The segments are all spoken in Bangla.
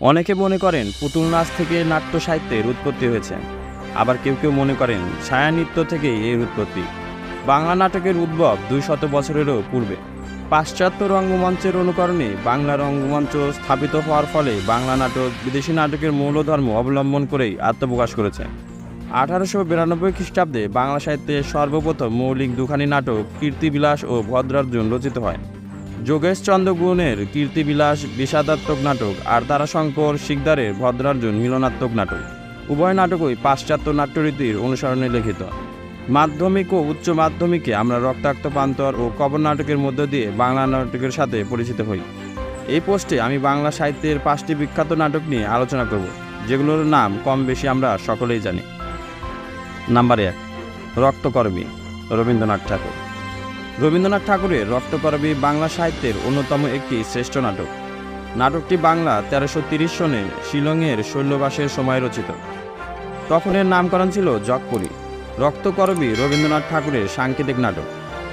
অনেকে মনে করেন পুতুল নাচ থেকে নাট্য সাহিত্যের উৎপত্তি হয়েছে। আবার কেউ কেউ মনে করেন ছায়া নৃত্য থেকেই এর উৎপত্তি। বাংলা নাটকের উদ্ভব দুই শত বছরেরও পূর্বে। পাশ্চাত্য রঙ্গমঞ্চের অনুকরণে বাংলা রঙ্গমঞ্চ স্থাপিত হওয়ার ফলে বাংলা নাটক বিদেশি নাটকের মৌলধর্ম অবলম্বন করেই আত্মপ্রকাশ করেছে। আঠারোশো বিরানব্বই খ্রিস্টাব্দে বাংলা সাহিত্যে সর্বপ্রথম মৌলিক দুখানি নাটক কীর্তিবিলাস ও ভদ্রার্জুন রচিত হয়। যোগেশ চন্দ্র গুণের কীর্তিবিলাস বিষাদাত্মক নাটক আর তারাশঙ্কর শিকদারের ভদ্রার্জুন মিলনাত্মক নাটক। উভয় নাটকই পাশ্চাত্য নাট্যরীতির অনুসরণে লিখিত। মাধ্যমিক ও উচ্চ মাধ্যমিকে আমরা রক্তাক্ত প্রান্তর ও কবর নাটকের মধ্য দিয়ে বাংলা নাটকের সাথে পরিচিত হই। এই পোস্টে আমি বাংলা সাহিত্যের পাঁচটি বিখ্যাত নাটক নিয়ে আলোচনা করব, যেগুলোর নাম কম বেশি আমরা সকলেই জানি। নাম্বার এক, রক্তকর্মী রবীন্দ্রনাথ ঠাকুর। রবীন্দ্রনাথ ঠাকুরের রক্তকরবী বাংলা সাহিত্যের অন্যতম একটি শ্রেষ্ঠ নাটক। নাটকটি বাংলা তেরোশো তিরিশ সনে শিলংয়ের শৈল্যবাসের সময় রচিত। তখন এর নামকরণ ছিল জগপুরী। রক্তকরবী রবীন্দ্রনাথ ঠাকুরের সাংকেতিক নাটক।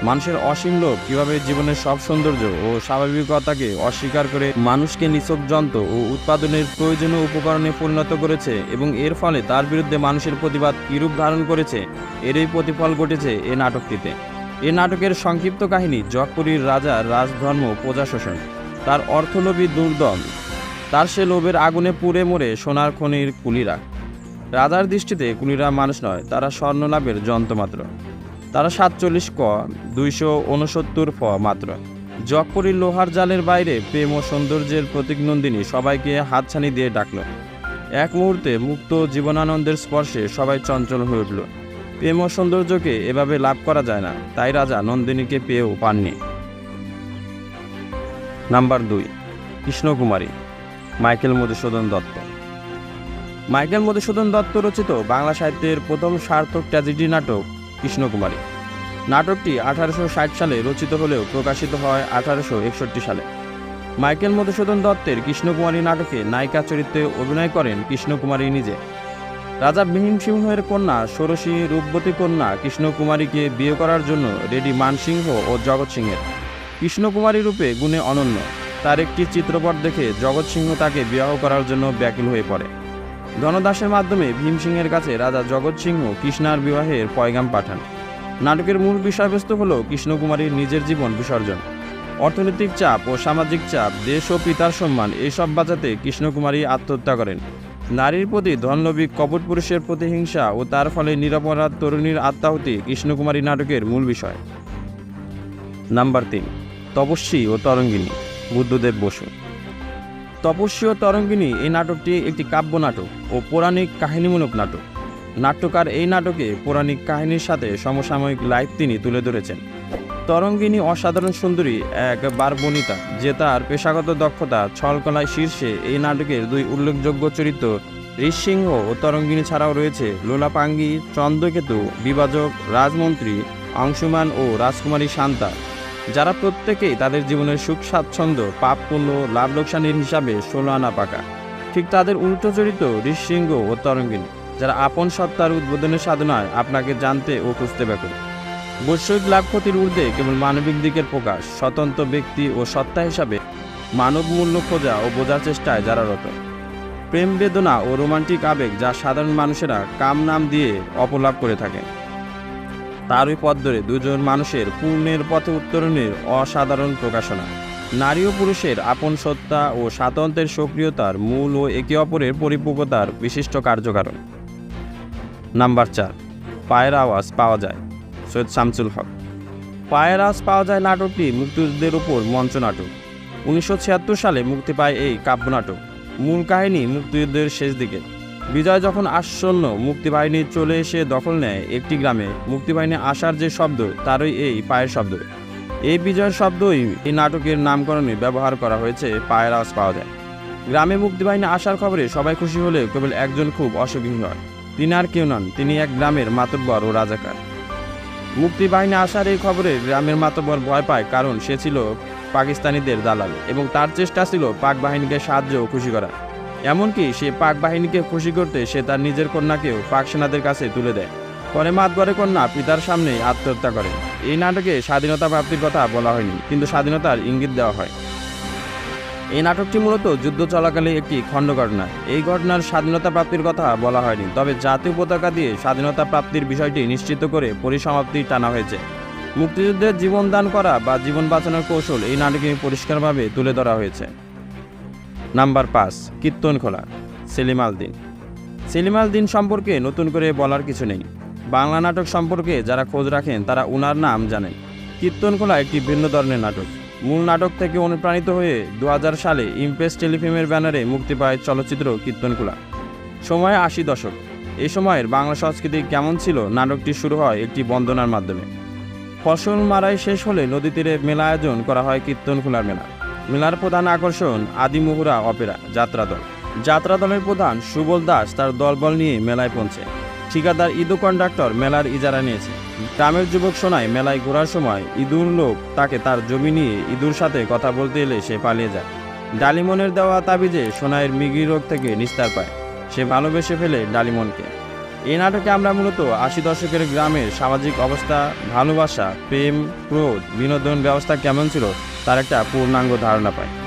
মানুষের অসীম লোভ কীভাবে জীবনের সব সৌন্দর্য ও স্বাভাবিকতাকে অস্বীকার করে মানুষকে নিছক যন্ত্র ও উৎপাদনের প্রয়োজনীয় উপকরণে পরিণত করেছে এবং এর ফলে তার বিরুদ্ধে মানুষের প্রতিবাদ কিরূপ ধারণ করেছে, এরই প্রতিফল ঘটেছে এ নাটকটিতে। এ নাটকের সংক্ষিপ্ত কাহিনী জগপুরীর রাজার রাজধর্ম প্রজা শোষণ। তার অর্থলোভী দুর্দম। তার সে লোভের আগুনে পুড়ে মরে সোনার খনির কুলিরা। রাজার দৃষ্টিতে কুলিরা মানুষ নয়, তারা স্বর্ণলাভের যন্ত্রমাত্র। তারা সাতচল্লিশ ক, দুইশো উনসত্তর ফ মাত্র। জগপুরীর লোহার জালের বাইরে প্রেম ও সৌন্দর্যের প্রতিকনন্দিনী সবাইকে হাতছানি দিয়ে ডাকল। এক মুহূর্তে মুক্ত জীবনানন্দের স্পর্শে সবাই চঞ্চল হয়ে উঠল। প্রেম ও সৌন্দর্যকে এভাবে লাভ করা যায় না। তাই রাজা নন্দিনীকে পেয়েও পাননি। নাম্বার দুই, কৃষ্ণকুমারী, মাইকেল মধুসূদন দত্ত। মাইকেল মধুসূদন দত্ত রচিত বাংলা সাহিত্যের প্রথম সার্থক ট্র্যাজেডি নাটক কৃষ্ণকুমারী। নাটকটি আঠারোশো ষাট সালে রচিত হলেও প্রকাশিত হয় আঠারোশো একষট্টি সালে। মাইকেল মধুসূদন দত্তের কৃষ্ণকুমারী নাটকে নায়িকা চরিত্রে অভিনয় করেন কৃষ্ণকুমারী নিজে। রাজা ভীম সিংহের কন্যা, ষোড়শী রূপবতী কন্যা কৃষ্ণকুমারীকে বিয়ে করার জন্য রেডি মানসিংহ ও জগৎ সিংহের। কৃষ্ণকুমারী রূপে গুণে অনন্য। তার একটি চিত্রপট দেখে জগৎ সিংহ তাকে বিবাহ করার জন্য ব্যাকুল হয়ে পড়ে। ধনদাসের মাধ্যমে ভীম সিংহের কাছে রাজা জগৎ সিংহ কৃষ্ণার বিবাহের পয়গাম পাঠান। নাটকের মূল বিষয়বস্তু হল কৃষ্ণকুমারীর নিজের জীবন বিসর্জন। অর্থনৈতিক চাপ ও সামাজিক চাপ, দেশ ও পিতার সম্মান এইসব বাঁচাতে কৃষ্ণকুমারী আত্মহত্যা করেন। নারীর প্রতি ধনলবী কপট পুরুষের প্রতিহিংসা ও তার ফলে নিরাপরাধ তরুণীর আত্মাহুতি কৃষ্ণকুমারী নাটকের মূল বিষয়। নাম্বার তিন, তপস্বী ও তরঙ্গিনী, বুদ্ধদেব বসু। তপস্বী ও তরঙ্গিনী এই নাটকটি একটি কাব্য নাটক ও পৌরাণিক কাহিনীমূলক নাটক। নাট্যকার এই নাটকে পৌরাণিক কাহিনীর সাথে সমসাময়িক লাইফ তিনি তুলে ধরেছেন। তরঙ্গিনী অসাধারণ সুন্দরী এক বারবনিতা, যে তার পেশাগত দক্ষতা, ছলকলায় শীর্ষে এই নাটকের দুই উল্লেখযোগ্য চরিত্র ঋষিংহ ও তরঙ্গিনী ছাড়াও রয়েছে লোলাপাঙ্গি, চন্দ্রকেতু, বিভাজক, রাজমন্ত্রী, অংশুমান ও রাজকুমারী শান্তা। যারা প্রত্যেকেই তাদের জীবনের সুখ, স্বাচ্ছন্দ্য, পাপ পুণ্য, লাভ লোকসানের হিসাবে ষোলো আনা পাকা। ঠিক তাদের উল্টো চরিত্র ঋষিংহ ও তরঙ্গিনী, যারা আপন সত্তার উদ্বোধনের সাধনায় আপনাকে জানতে ও খুঁজতে ব্যাকুল বৈষয়িক লাভ ক্ষতির ঊর্ধ্বে কেবল মানবিক দিকের প্রকাশ, স্বতন্ত্র ব্যক্তি ও সত্তা হিসাবে মানব মূল্য খোঁজা ও বোঝার চেষ্টায় যারা রত প্রেম বেদনা ও রোমান্টিক আবেগ যা সাধারণ মানুষেরা কাম নাম দিয়ে অপলাভ করে থাকে তার ওই পথ ধরে দুজন মানুষের পূর্ণের পথে উত্তরণের অসাধারণ প্রকাশনা। নারী ও পুরুষের আপন সত্তা ও স্বাতন্ত্র্যের সক্রিয়তার মূল ও একে অপরের পরিপক্বতার বিশিষ্ট কার্যকারণ। নাম্বার চার, পায়ের আওয়াজ পাওয়া যায়। সৈয়দ শামসুল হক। পায়ের আওয়াজ পাওয়া যায় নাটকটি মুক্তিযুদ্ধের উপর মঞ্চ নাটক। উনিশশো ছিয়াত্তর সালে মুক্তি পায় এই কাব্যনাটক মূল কাহিনী মুক্তিযুদ্ধের শেষ দিকে। বিজয় যখন আসন্ন মুক্তিবাহিনী চলে এসে দখল নেয় একটি গ্রামে মুক্তিবাহিনী আসার যে শব্দ, তারই এই পায়ের শব্দ। এই বিজয়ের শব্দই এই নাটকের নামকরণে ব্যবহার করা হয়েছে, পায়ের আওয়াজ পাওয়া যায়। গ্রামে মুক্তিবাহিনী আসার খবরে সবাই খুশি হলেও কেবল একজন খুব অসুখী হয়। তিনি আর কেউ নন, তিনি এক গ্রামের মাতব্বর ও রাজাকার। মুক্তিবাহিনী আসার এই খবরে গ্রামের মাতবর ভয় পায়, কারণ সে ছিল পাকিস্তানিদের দালাল এবং তার চেষ্টা ছিল পাক বাহিনীকে সাহায্য খুশি করা এমনকি সে পাক বাহিনীকে খুশি করতে সে তার নিজের কন্যাকেও পাক সেনাদের কাছে তুলে দেয়। পরে মাতবরের কন্যা পিতার সামনেই আত্মহত্যা করে এই নাটকে স্বাধীনতা প্রাপ্তির কথা বলা হয়নি, কিন্তু স্বাধীনতার ইঙ্গিত দেওয়া হয়। এই নাটকটি মূলত যুদ্ধ চলাকালে একটি খণ্ড ঘটনা। এই ঘটনার স্বাধীনতা প্রাপ্তির কথা বলা হয়নি, তবে জাতীয় পতাকা দিয়ে স্বাধীনতা প্রাপ্তির বিষয়টি নিশ্চিত করে পরিসমাপ্তি টানা হয়েছে। মুক্তিযুদ্ধের জীবন দান করা বা জীবন বাঁচানোর কৌশল এই নাটকে পরিষ্কারভাবে তুলে ধরা হয়েছে। নাম্বার পাঁচ, কীর্তন খোলা, সেলিম আল দিন। সেলিম আল দিন সম্পর্কে নতুন করে বলার কিছু নেই। বাংলা নাটক সম্পর্কে যারা খোঁজ রাখেন, তারা উনার নাম জানেন। কীর্তনখোলা একটি ভিন্ন ধরনের নাটক। মূল নাটক থেকে অনুপ্রাণিত হয়ে দু হাজার সালে ইমপ্রেস টেলিফিল্মের ব্যানারে মুক্তি পায় চলচ্চিত্র কীর্তনখোলা সময় আশি দশক। এই সময়ের বাংলা সংস্কৃতি কেমন ছিল নাটকটি শুরু হয় একটি বন্দনার মাধ্যমে। ফসল মারাই শেষ হলে নদী তীরে মেলা আয়োজন করা হয় কীর্তনখোলার মেলা। মেলার প্রধান আকর্ষণ আদিমুহুরা অপেরা, যাত্রা দল। যাত্রা দলের প্রধান সুবল দাস তার দলবল নিয়ে মেলায় পৌঁছে। ঠিকাদার ইদু কন্ডাক্টর মেলার ইজারা নিয়েছে। গ্রামের যুবক শোনায় মেলায় ঘোরার সময় ইঁদুর লোক তাকে তার জমি নিয়ে ইঁদুর সাথে কথা বলতে এলে সে পালিয়ে যায়। ডালিমনের দেওয়া তাবিজে সোনাইয়ের মিগি রোগ থেকে নিস্তার পায়। সে ভালোবেসে ফেলে ডালিমনকে। এই নাটকে আমরা মূলত আশি দশকের গ্রামের সামাজিক অবস্থা, ভালোবাসা, প্রেম, ক্রোধ, বিনোদন ব্যবস্থা কেমন ছিল, তার একটা পূর্ণাঙ্গ ধারণা পাই।